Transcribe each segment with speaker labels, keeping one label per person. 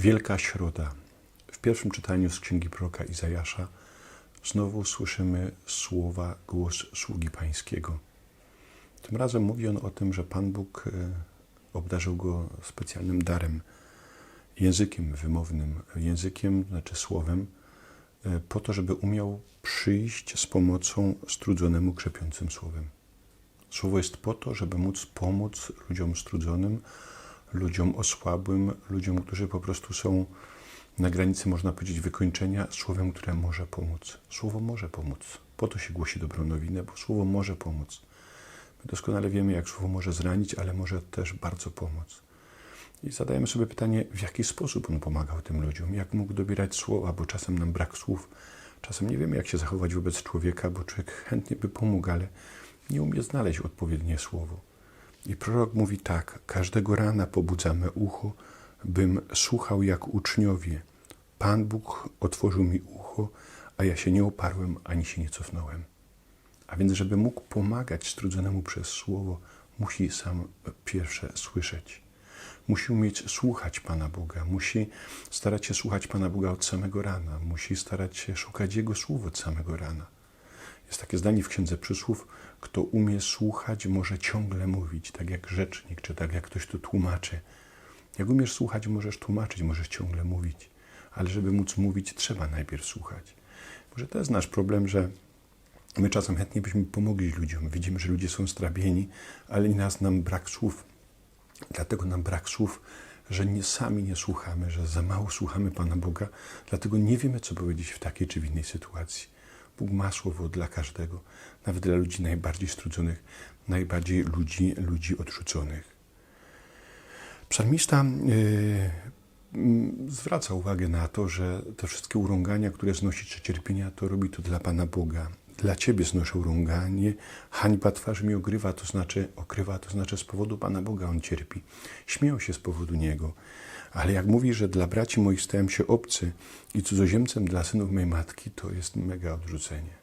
Speaker 1: Wielka Środa. W pierwszym czytaniu z Księgi Proroka Izajasza znowu słyszymy słowa, głos sługi pańskiego. Tym razem mówi on o tym, że Pan Bóg e, obdarzył go specjalnym darem, językiem wymownym, językiem, znaczy słowem, e, po to, żeby umiał przyjść z pomocą strudzonemu krzepiącym słowem. Słowo jest po to, żeby móc pomóc ludziom strudzonym, ludziom osłabłym, ludziom, którzy po prostu są na granicy, można powiedzieć, wykończenia, słowem, które może pomóc. Słowo może pomóc. Po to się głosi dobrą nowinę, bo słowo może pomóc. My doskonale wiemy, jak słowo może zranić, ale może też bardzo pomóc. I zadajemy sobie pytanie, w jaki sposób on pomagał tym ludziom, jak mógł dobierać słowa, bo czasem nam brak słów, czasem nie wiemy, jak się zachować wobec człowieka, bo człowiek chętnie by pomógł, ale nie umie znaleźć odpowiednie słowo. I prorok mówi tak: Każdego rana pobudzamy ucho, bym słuchał jak uczniowie. Pan Bóg otworzył mi ucho, a ja się nie oparłem ani się nie cofnąłem. A więc, żeby mógł pomagać strudzonemu przez słowo, musi sam pierwsze słyszeć. Musi umieć słuchać Pana Boga, musi starać się słuchać Pana Boga od samego rana, musi starać się szukać Jego słów od samego rana. Jest takie zdanie w Księdze Przysłów, kto umie słuchać, może ciągle mówić, tak jak rzecznik, czy tak jak ktoś tu tłumaczy. Jak umiesz słuchać, możesz tłumaczyć, możesz ciągle mówić, ale żeby móc mówić, trzeba najpierw słuchać. Może to jest nasz problem, że my czasem chętnie byśmy pomogli ludziom. Widzimy, że ludzie są strabieni, ale nas nam brak słów. Dlatego nam brak słów, że nie sami nie słuchamy, że za mało słuchamy Pana Boga, dlatego nie wiemy, co powiedzieć w takiej czy w innej sytuacji. Bóg ma słowo dla każdego, nawet dla ludzi najbardziej strudzonych, najbardziej ludzi, ludzi odrzuconych. Psalmista yy, zwraca uwagę na to, że te wszystkie urągania, które znosi czy cierpienia, to robi to dla Pana Boga. Dla Ciebie znoszę urąganie, hańba twarzy mi ogrywa, to znaczy okrywa, to znaczy z powodu Pana Boga on cierpi. Śmieją się z powodu Niego. Ale jak mówi, że dla braci moich stałem się obcy i cudzoziemcem dla synów mojej matki, to jest mega odrzucenie.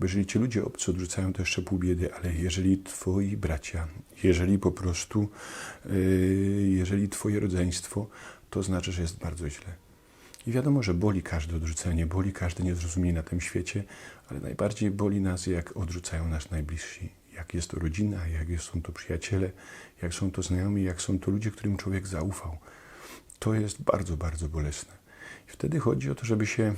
Speaker 1: Bo jeżeli ci ludzie obcy odrzucają, to jeszcze pół biedy, ale jeżeli twoi bracia, jeżeli po prostu, yy, jeżeli twoje rodzeństwo, to znaczy, że jest bardzo źle. I wiadomo, że boli każde odrzucenie, boli każde niezrozumienie na tym świecie, ale najbardziej boli nas, jak odrzucają nas najbliżsi. Jak jest to rodzina, jak są to przyjaciele, jak są to znajomi, jak są to ludzie, którym człowiek zaufał. To jest bardzo, bardzo bolesne. I wtedy chodzi o to, żeby się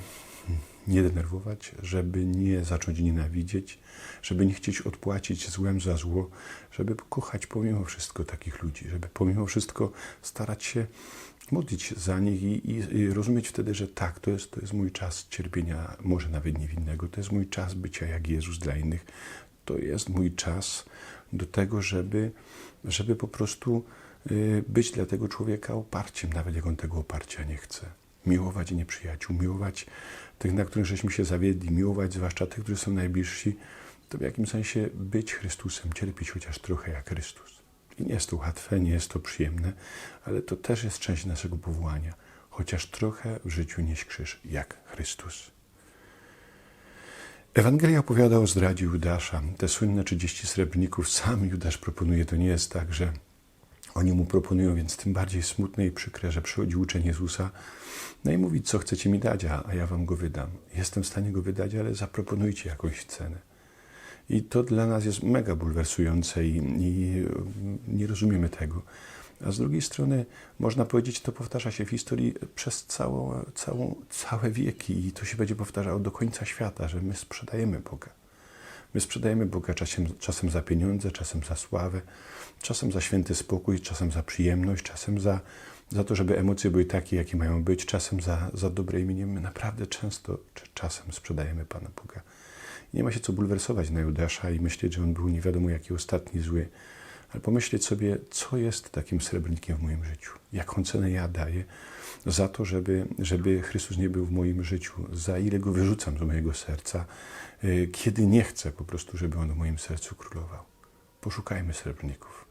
Speaker 1: nie denerwować, żeby nie zacząć nienawidzieć, żeby nie chcieć odpłacić złem za zło, żeby kochać pomimo wszystko takich ludzi, żeby pomimo wszystko starać się modlić za nich i, i, i, rozumieć wtedy, że tak, to jest, to jest mój czas cierpienia, może nawet niewinnego, to jest mój czas bycia jak Jezus dla innych, to jest mój czas do tego, żeby, żeby po prostu y, być dla tego człowieka oparciem, nawet jak on tego oparcia nie chce. Miłować nieprzyjaciół, miłować tych, na których żeśmy się zawiedli, miłować zwłaszcza tych, którzy są najbliżsi, to w jakimś sensie być Chrystusem, cierpieć chociaż trochę jak Chrystus. I nie jest to łatwe, nie jest to przyjemne, ale to też jest część naszego powołania. Chociaż trochę w życiu nieść krzyż jak Chrystus. Ewangelia opowiada o zdradzie Judasza. Te słynne 30 srebrników sam Judasz proponuje. To nie jest tak, że oni mu proponują, więc tym bardziej smutne i przykre, że przychodzi uczeń Jezusa no i mówi, co chcecie mi dać, a, ja wam go wydam. Jestem w stanie go wydać, ale zaproponujcie jakąś cenę. I to dla nas jest mega bulwersujące i, i nie rozumiemy tego. A z drugiej strony, można powiedzieć, to powtarza się w historii przez całą, całą, całe wieki i to się będzie powtarzało do końca świata, że my sprzedajemy Boga. My sprzedajemy Boga czasem, czasem za pieniądze, czasem za sławę, czasem za święty spokój, czasem za przyjemność, czasem za, za to, żeby emocje były takie, jakie mają być, czasem za, za dobre imię. My naprawdę często, czy czasem sprzedajemy Pana Boga. Nie ma się co bulwersować na Judasza i myśleć, że on był nie wiadomo jaki ostatni zły, ale pomyśleć sobie, co jest takim srebrnikiem w moim życiu, jaką cenę ja daję za to, żeby, żeby Chrystus nie był w moim życiu, za ile go wyrzucam z mojego serca, y, kiedy nie chcę po prostu, żeby on w moim sercu królował. Poszukajmy srebrników,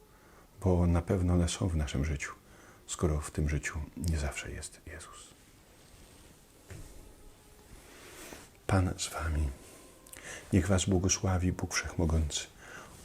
Speaker 1: bo na pewno one są w naszym życiu, skoro w tym życiu nie zawsze jest Jezus. Pan z Wami. Niech Was błogosławi Bóg Wszechmogący,